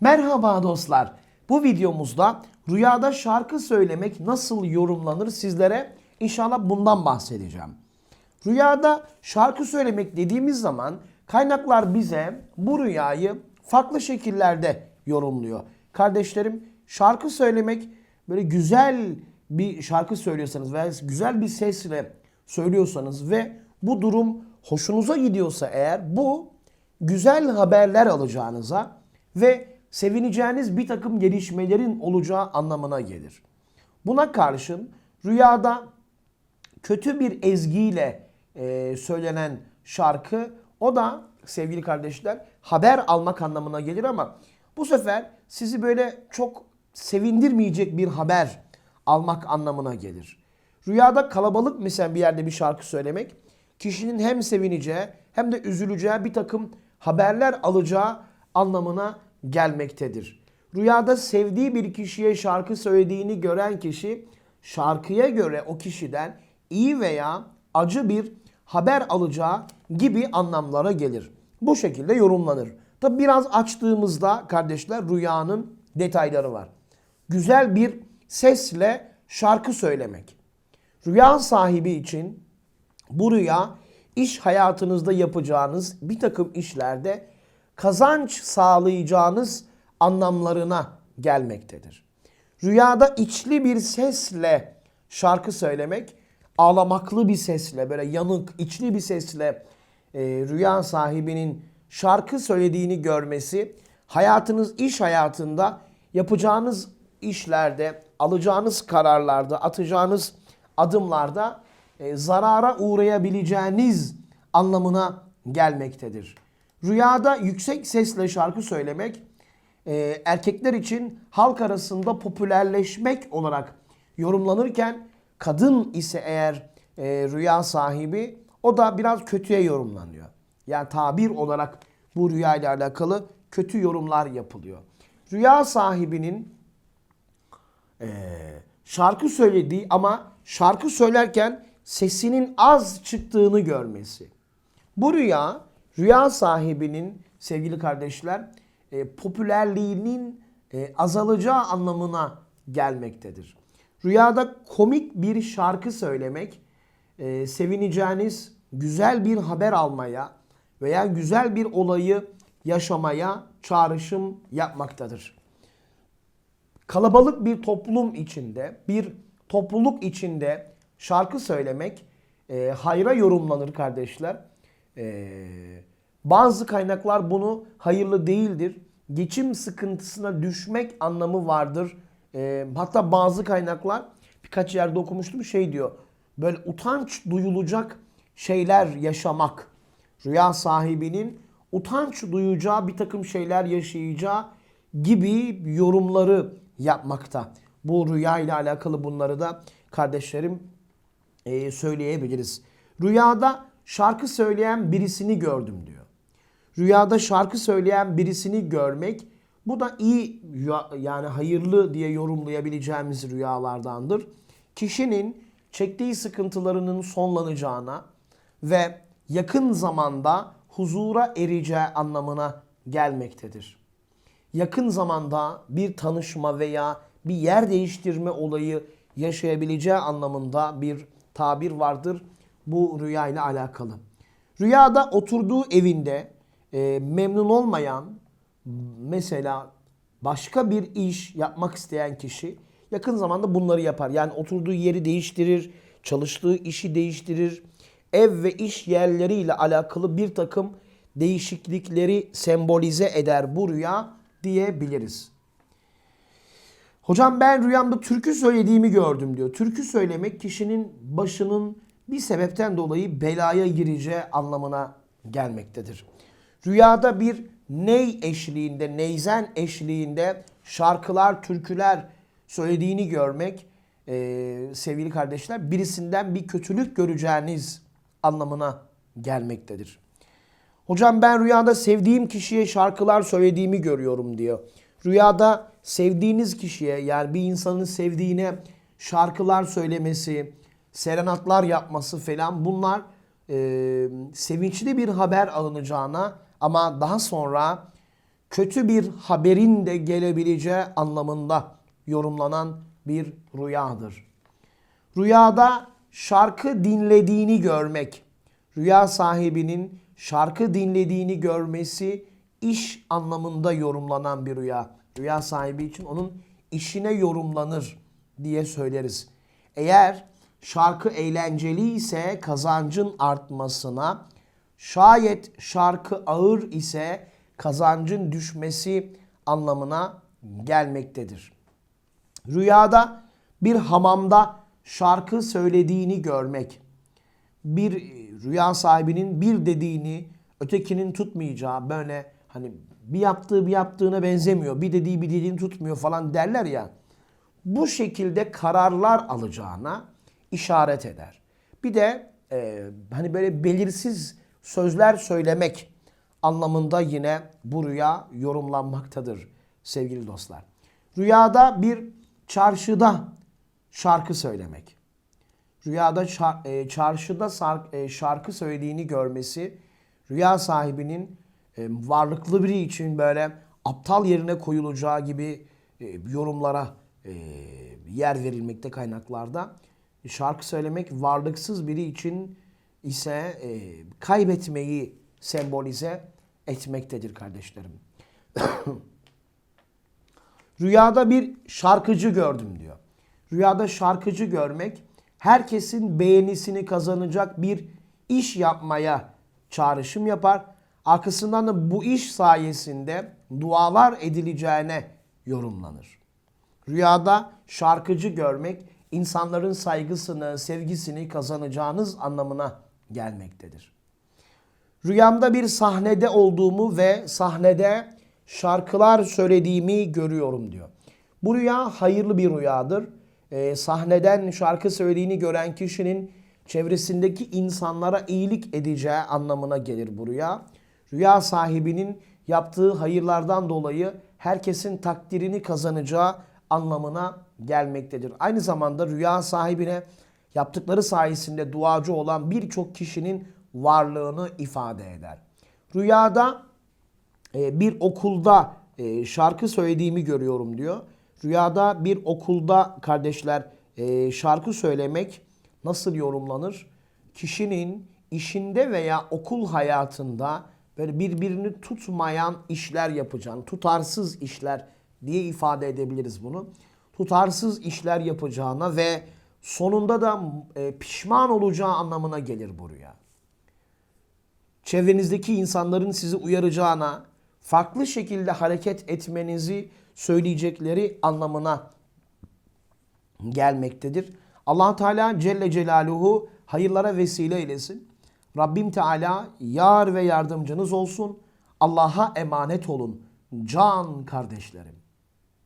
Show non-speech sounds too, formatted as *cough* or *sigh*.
Merhaba dostlar. Bu videomuzda rüyada şarkı söylemek nasıl yorumlanır sizlere inşallah bundan bahsedeceğim. Rüyada şarkı söylemek dediğimiz zaman kaynaklar bize bu rüyayı farklı şekillerde yorumluyor. Kardeşlerim şarkı söylemek böyle güzel bir şarkı söylüyorsanız veya güzel bir sesle söylüyorsanız ve bu durum hoşunuza gidiyorsa eğer bu güzel haberler alacağınıza ve sevineceğiniz bir takım gelişmelerin olacağı anlamına gelir. Buna karşın rüyada kötü bir ezgiyle e, söylenen şarkı o da sevgili kardeşler haber almak anlamına gelir ama bu sefer sizi böyle çok sevindirmeyecek bir haber almak anlamına gelir. Rüyada kalabalık mesela bir yerde bir şarkı söylemek kişinin hem sevineceği hem de üzüleceği bir takım haberler alacağı anlamına gelmektedir. Rüyada sevdiği bir kişiye şarkı söylediğini gören kişi şarkıya göre o kişiden iyi veya acı bir haber alacağı gibi anlamlara gelir. Bu şekilde yorumlanır. Tabi biraz açtığımızda kardeşler rüyanın detayları var. Güzel bir sesle şarkı söylemek. Rüya sahibi için bu rüya iş hayatınızda yapacağınız bir takım işlerde kazanç sağlayacağınız anlamlarına gelmektedir. Rüyada içli bir sesle şarkı söylemek, ağlamaklı bir sesle, böyle yanık, içli bir sesle e, rüya sahibinin şarkı söylediğini görmesi, hayatınız, iş hayatında yapacağınız işlerde, alacağınız kararlarda, atacağınız adımlarda e, zarara uğrayabileceğiniz anlamına gelmektedir. Rüyada yüksek sesle şarkı söylemek e, erkekler için halk arasında popülerleşmek olarak yorumlanırken kadın ise eğer e, rüya sahibi o da biraz kötüye yorumlanıyor. Yani tabir olarak bu rüya ile alakalı kötü yorumlar yapılıyor. Rüya sahibinin e, şarkı söylediği ama şarkı söylerken sesinin az çıktığını görmesi. Bu rüya, rüya sahibinin sevgili kardeşler e, popülerliğinin e, azalacağı anlamına gelmektedir. Rüyada komik bir şarkı söylemek, e, sevineceğiniz güzel bir haber almaya veya güzel bir olayı yaşamaya çağrışım yapmaktadır kalabalık bir toplum içinde, bir topluluk içinde şarkı söylemek e, hayra yorumlanır kardeşler. E, bazı kaynaklar bunu hayırlı değildir. Geçim sıkıntısına düşmek anlamı vardır. E, hatta bazı kaynaklar birkaç yerde okumuştum şey diyor. Böyle utanç duyulacak şeyler yaşamak. Rüya sahibinin utanç duyacağı bir takım şeyler yaşayacağı gibi yorumları yapmakta. Bu rüya ile alakalı bunları da kardeşlerim e, söyleyebiliriz. Rüyada şarkı söyleyen birisini gördüm diyor. Rüyada şarkı söyleyen birisini görmek bu da iyi yani hayırlı diye yorumlayabileceğimiz rüyalardandır. Kişinin çektiği sıkıntılarının sonlanacağına ve yakın zamanda huzura ereceği anlamına gelmektedir yakın zamanda bir tanışma veya bir yer değiştirme olayı yaşayabileceği anlamında bir tabir vardır bu rüya ile alakalı. Rüyada oturduğu evinde e, memnun olmayan mesela başka bir iş yapmak isteyen kişi yakın zamanda bunları yapar. Yani oturduğu yeri değiştirir, çalıştığı işi değiştirir. Ev ve iş yerleriyle alakalı bir takım değişiklikleri sembolize eder bu rüya diyebiliriz. Hocam ben rüyamda türkü söylediğimi gördüm diyor. Türkü söylemek kişinin başının bir sebepten dolayı belaya gireceği anlamına gelmektedir. Rüyada bir ney eşliğinde, neyzen eşliğinde şarkılar, türküler söylediğini görmek e, sevgili kardeşler birisinden bir kötülük göreceğiniz anlamına gelmektedir. Hocam ben rüyada sevdiğim kişiye şarkılar söylediğimi görüyorum diyor. Rüyada sevdiğiniz kişiye yani bir insanın sevdiğine şarkılar söylemesi, serenatlar yapması falan bunlar e, sevinçli bir haber alınacağına ama daha sonra kötü bir haberin de gelebileceği anlamında yorumlanan bir rüyadır. Rüyada şarkı dinlediğini görmek, rüya sahibinin şarkı dinlediğini görmesi iş anlamında yorumlanan bir rüya. Rüya sahibi için onun işine yorumlanır diye söyleriz. Eğer şarkı eğlenceli ise kazancın artmasına, şayet şarkı ağır ise kazancın düşmesi anlamına gelmektedir. Rüyada bir hamamda şarkı söylediğini görmek, bir rüya sahibinin bir dediğini ötekinin tutmayacağı böyle hani bir yaptığı bir yaptığına benzemiyor, bir dediği bir dediğini tutmuyor falan derler ya. Bu şekilde kararlar alacağına işaret eder. Bir de e, hani böyle belirsiz sözler söylemek anlamında yine bu rüya yorumlanmaktadır sevgili dostlar. Rüyada bir çarşıda şarkı söylemek. Rüyada çar- e, çarşıda sar- e, şarkı söylediğini görmesi rüya sahibinin e, varlıklı biri için böyle aptal yerine koyulacağı gibi e, yorumlara e, yer verilmekte kaynaklarda. Şarkı söylemek varlıksız biri için ise e, kaybetmeyi sembolize etmektedir kardeşlerim. *coughs* Rüyada bir şarkıcı gördüm diyor. Rüyada şarkıcı görmek herkesin beğenisini kazanacak bir iş yapmaya çağrışım yapar. Arkasından da bu iş sayesinde dualar edileceğine yorumlanır. Rüyada şarkıcı görmek insanların saygısını, sevgisini kazanacağınız anlamına gelmektedir. Rüyamda bir sahnede olduğumu ve sahnede şarkılar söylediğimi görüyorum diyor. Bu rüya hayırlı bir rüyadır. Ee, sahneden şarkı söylediğini gören kişinin çevresindeki insanlara iyilik edeceği anlamına gelir bu rüya. Rüya sahibinin yaptığı hayırlardan dolayı herkesin takdirini kazanacağı anlamına gelmektedir. Aynı zamanda rüya sahibine yaptıkları sayesinde duacı olan birçok kişinin varlığını ifade eder. Rüyada e, bir okulda e, şarkı söylediğimi görüyorum diyor. Rüyada bir okulda kardeşler e, şarkı söylemek nasıl yorumlanır? Kişinin işinde veya okul hayatında böyle birbirini tutmayan işler yapacağını, tutarsız işler diye ifade edebiliriz bunu. Tutarsız işler yapacağına ve sonunda da e, pişman olacağı anlamına gelir bu rüya çevrenizdeki insanların sizi uyaracağına, farklı şekilde hareket etmenizi söyleyecekleri anlamına gelmektedir. allah Teala Celle Celaluhu hayırlara vesile eylesin. Rabbim Teala yar ve yardımcınız olsun. Allah'a emanet olun can kardeşlerim.